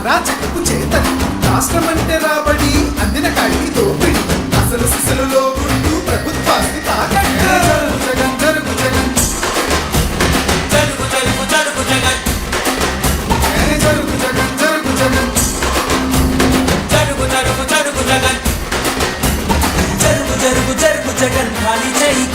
అరాచకపు చేతని రాష్ట్రమంటే రాబడి అందిన కళ్ళి దోపిడి అసలు సిసలులో గుండు ప్రభుత్వాన్ని తాకట్టు జగన్ జరుగు జగన్ జరుగు జరుగు జరుగు జగన్ జరుగు జగన్ జరుగు జగన్ జరుగు జరుగు జరుగు జగన్ జరుగు జరుగు జరుగు జగన్ ఖాళీ చేయి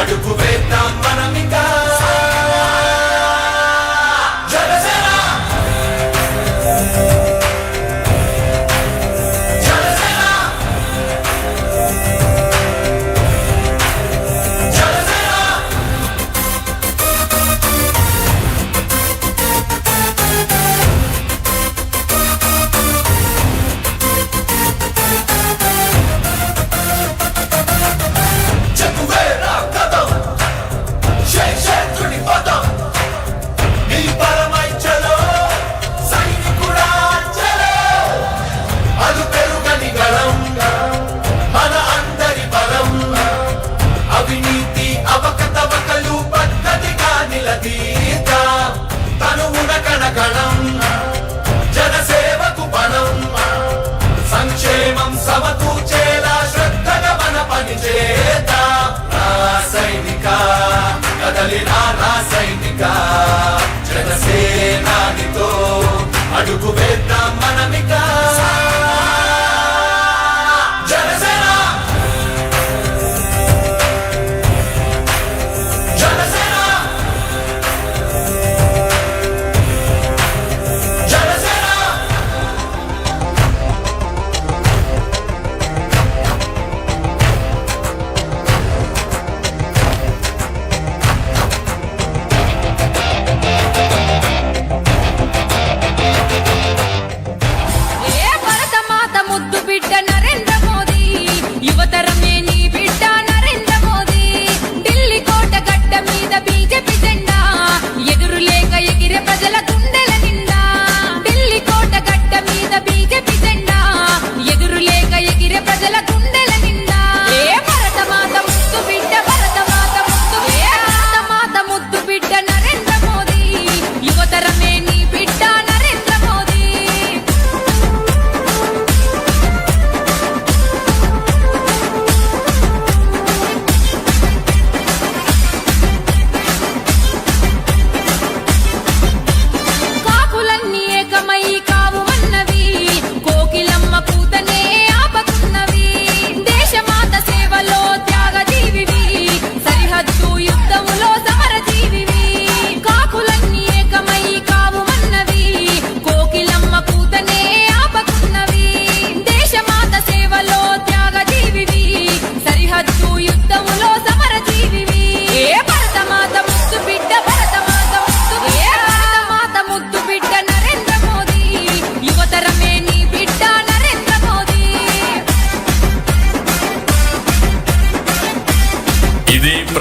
అడుగు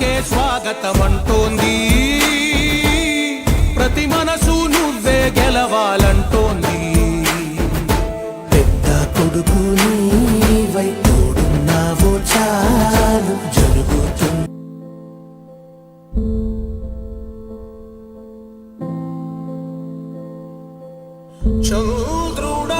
నీకే స్వాగతం అంటోంది ప్రతి మనసు నువ్వే గెలవాలంటోంది. పెద్ద కొడుకు నీవై తోడున్నావో చాలు జరుగుతుంది చంద్రుడా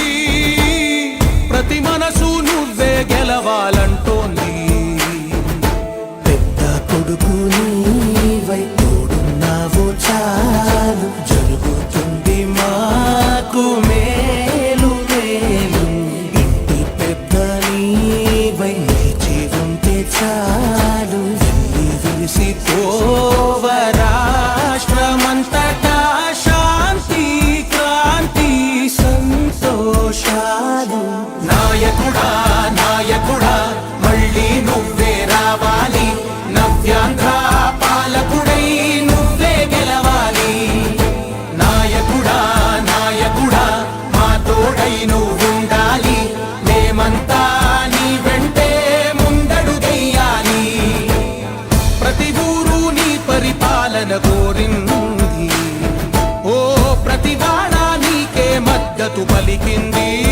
ప్రతి మనసు నువ్వే గెలవాలంటోంది. మద్దతు పలికింది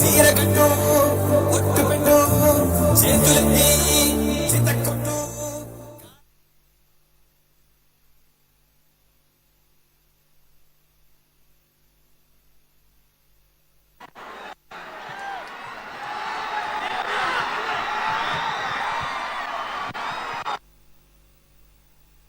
ചേരകണ്ടോ ഒട്ടുപെട്ടോ ചേർത്തുലത്തേ